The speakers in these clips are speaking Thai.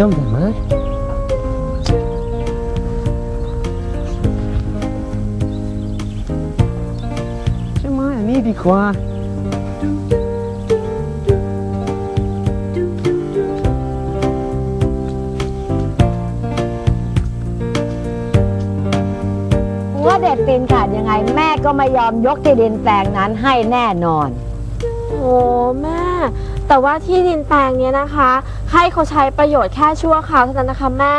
Jump the mud. Come on, maybe qua. What that thing ขาดยังไงแม่ก็ไม่ยอมยกที่ดินแปลงนั้นให้แน่นอน โอ้แม่ แต่ว่าที่ดินแปลงเนี้ยนะคะ ให้เขาใช้ประโยชน์แค่ชั่วคราวเท่านั้นนะคะแม่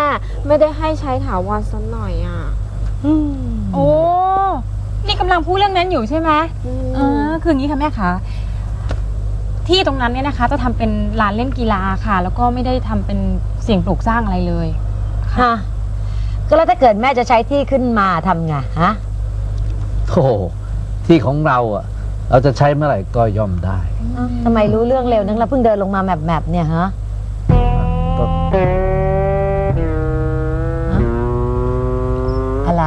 ไม่ได้ให้ใช้ถาวรสักหน่อยอะโอ้ นี่กำลังพูดเรื่องนั้นอยู่ใช่ไหมอืมเออคืออย่างนี้ค่ะแม่คะ ที่ตรงนั้นเนี่ยนะคะ จะทำเป็นลานเล่นกีฬาค่ะ แล้วก็ไม่ได้ทำเป็นสิ่งปลูกสร้างอะไรเลย ฮะก็แล้วถ้าเกิดแม่จะใช้ที่ขึ้นมาทำไงฮะ โอ้โหที่ของเราอะ เราจะใช้เมื่อไหร่ก็ย่อมได้ทำไมรู้เรื่องเร็วนักแล้วเพิ่งเดินลงมาแมบแมบๆเนี่ยฮะก็อะไร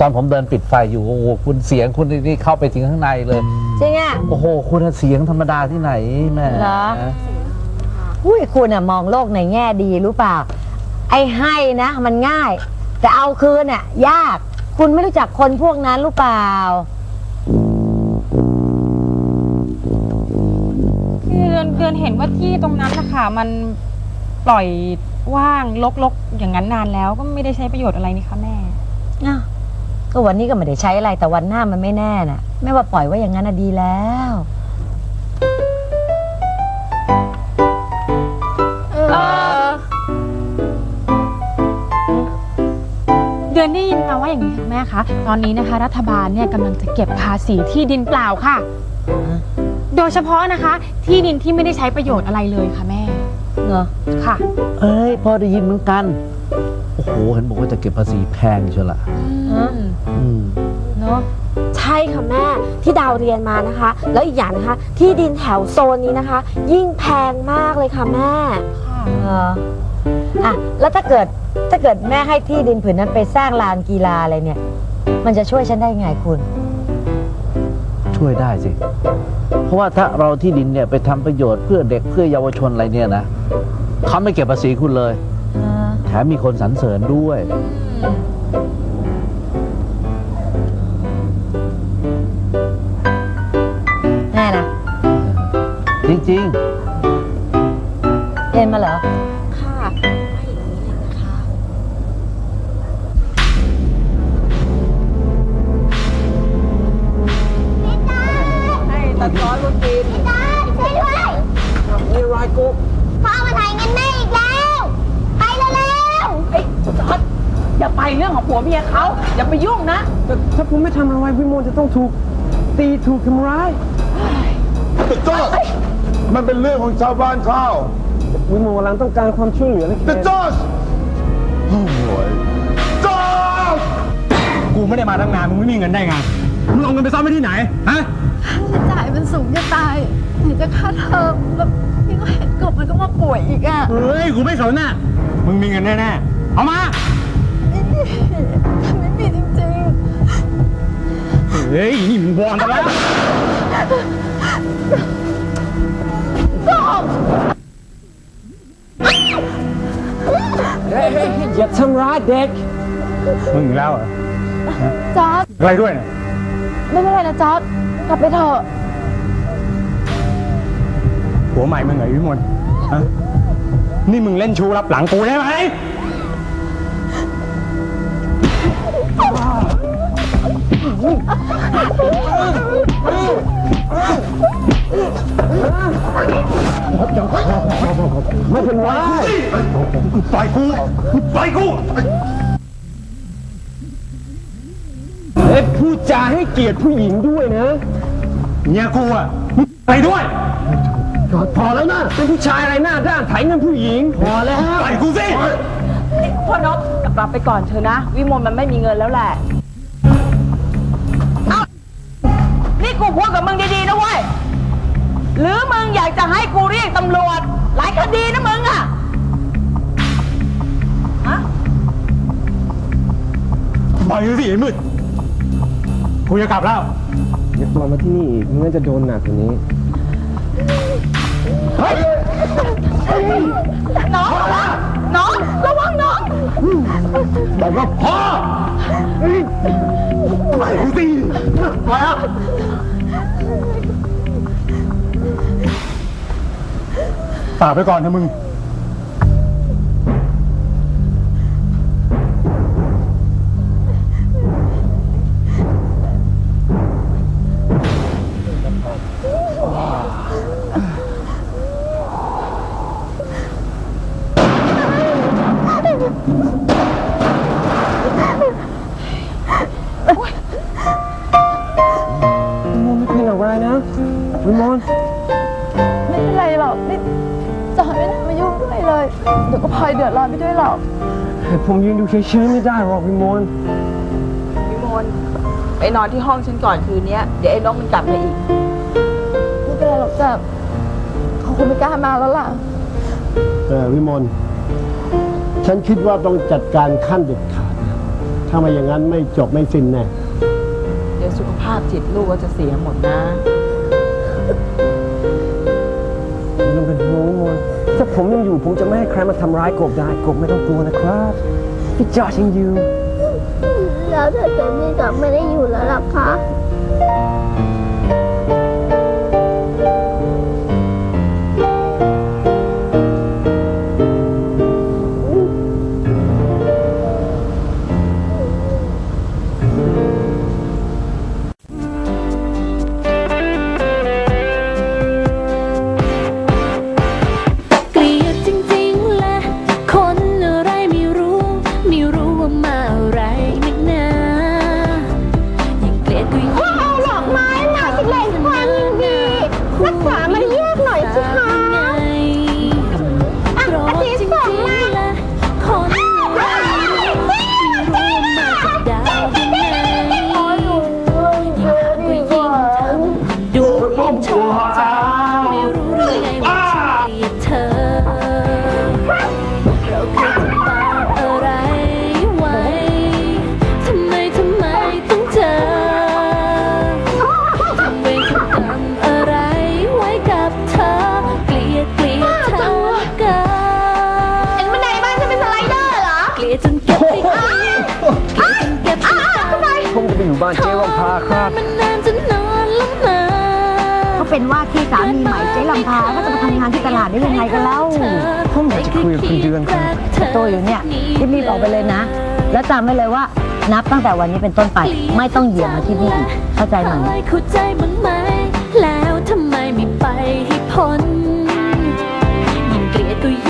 ตอนผมเดินปิดไฟอยู่โอ้โหคุณเสียงคุณนี่เข้าไปถึงข้างในเลย จริงอะ โอ้โห คุณเสียงธรรมดาที่ไหนแม่เหรอ อุ้ยคุณอะมองโลกในแง่ดีรู้เปล่า ไอ้ให้นะ มันง่าย แต่เอาคืนอะยาก คุณไม่รู้จักคนพวกนั้นรู้เปล่า ดือนเดือนเห็นว่าที่ตรงนั้นนะคะมันปล่อยว่างลกๆ อย่างนั้นนานแล้วก็ไม่ได้ใช้ประโยชน์อะไรนี่คะแม่อ้าวก็วันนี้ก็ไม่ได้ใช้อะไรแต่วันหน้ามันไม่แน่น่ะแม่ว่าปล่อยไว้อย่างนั้นน่ะดีแล้ว เออเดือนได้ยินมาว่าอย่างนี้ค่ะแม่คะ ตอนนี้นะคะ รัฐบาลเนี่ยกำลังจะเก็บภาษีที่ดินเปล่าค่ะ โดยเฉพาะนะคะ ที่ดินที่ไม่ได้ใช้ประโยชน์อะไรเลยค่ะแม่ เหรอค่ะ เอ้ยพอได้ยินเหมือนกัน โอ้โห เห็นบอกว่าจะเก็บภาษีแพงเชียวละอืมอืมเนาะใช่ค่ะแม่ที่ดาวเรียนมานะคะ แล้วอีกอย่างนะคะ ที่ดินแถวโซนนี้นะคะ ยิ่งแพงมากเลยค่ะแม่ค่ะเหรออะแล้วถ้าเกิดถ้าเกิดแม่ให้ที่ดินผืนนั้นไปสร้างลานกีฬาอะไรเนี่ย มันจะช่วยฉันได้ไงคุณ ช่วยได้สิ เพราะว่าถ้าเราที่ดินเนี่ยไปทำประโยชน์เพื่อเด็กเพื่อเยาวชนอะไรเนี่ยนะเขาไม่เก็บภาษีคุณเลย แถมมีคนสรรเสริญด้วย แน่นะ จริงเรียนมาเหรอ ตัดร้อนลูกกินช่วยด้วยนี่รายกุ๊กพ่อมาถ่ายเงินแม่อีกแล้ว ไปเร็วไอ้จอดอย่าไปเรื่องของผัวเมียเขาอย่าไปยุ่งนะ แต่ถ้าผมไม่ทำอะไรวิโมจะต้องถูกตีถูกทำร้ายแต่จอดมันเป็นเรื่องของชาวบ้านเขาวิโมกำลังต้องการความช่วยเหลือนะแต่จอดโอ้ยจอดกูไม่ได้มาตั้งนานมึงไม่มีเงินได้ไง มึงเอาเงินไปซ่อนไว้ที่ไหน ฮะจ่ายมันสูงจะตายไหนจะค่าเทอมแล้วพี่ก็เห็นกบมันก็มาป่วยอีกอะเฮ้ย กูไม่สนน่ะ มึงมีเงินแน่ๆ เอามา ไม่มีจริงเฮ้ย นี่มึงวอนกันแล้วเฮ้ยเฮ้ยอย่าทำร้ายเด็ก มึงอีกแล้วเหรอๆจอร์ดอะไรด้วยเนี่ย ไม่เป็นไรนะจอร์ดกลับไปเถอะหัวใหม่มึงเหรอวิมลฮะนี่มึงเล่นชูรับหลังกูได้ไหมไม่เป็นไรปล่อยกูปล่อยกู พูดจาให้เกียรติผู้หญิงด้วยนะเนี่ยกูอะมึงไปด้วยพอแล้วนะเป็นผู้ชายอะไรหน้าด้านไถเงินผู้หญิง พอแล้วปล่อยกูสิพ่อนกกลับไปก่อนเถอะนะ วิมลมันไม่มีเงินแล้วแหละเอ้านี่กูพูดกับมึงดีๆนะเว้ยหรือมึงอยากจะให้กูเรียกตำรวจ หลายคดีนะมึงอะฮะปล่อยกูสิไอ้มืด กูจะกลับแล้ว อย่ากลับมาที่นี่อีกไม่งั้นจะโดนหนักกว่านี้ น้องน้องระวังน้องบอกว่าพอเฮ้ยไม่กูสิพอแล้วฝากไปก่อนนะมึง เลยเดี๋ยวก็พลอยเดือดร้อนไปด้วยหรอกผมยืนดูเฉยๆไม่ได้หรอกวิมลพี่มนไปนอนที่ห้องฉันก่อนคืนเนี้ยเดี๋ยวไอ้นกมันกลับมาอีกไม่เป็นไรหรอกจ้ะเขาคงไม่กล้ามาแล้วล่ะเออวิมลฉันคิดว่าต้องจัดการขั้นเด็ดขาดนะถ้าไม่อย่างนั้นไม่จบไม่สิ้นแน่เดี๋ยวสุขภาพจิตลูกก็จะเสียหมดนะ ผมยังอยู่ผมจะไม่ให้ใครมาทำร้ายกบได้กบไม่ต้องกลัวนะครับพี่จอร์จยังอยู่แล้วถ้าเกิดนี่กลับไม่ได้อยู่แล้วล่ะคะ บ้านเจ๊วัพาครับ เขเป็นว่าที่สามีใหม่เจ๊ลำพาก็จะไปทำงานที่ตลาดได้ยังไงกันเล่าพุ่งนี้จะคุยกับคุณเดือนครับโตอยู่เนี่ยรีบๆออกไปเลยนะ แล้วจำไว้เลยว่านับตั้งแต่วันนี้เป็นต้นไปไม่ต้องเหยียบมาที่นี่อีกเข้าใจไหมแล้วทำไมไม่ไปให้พ้น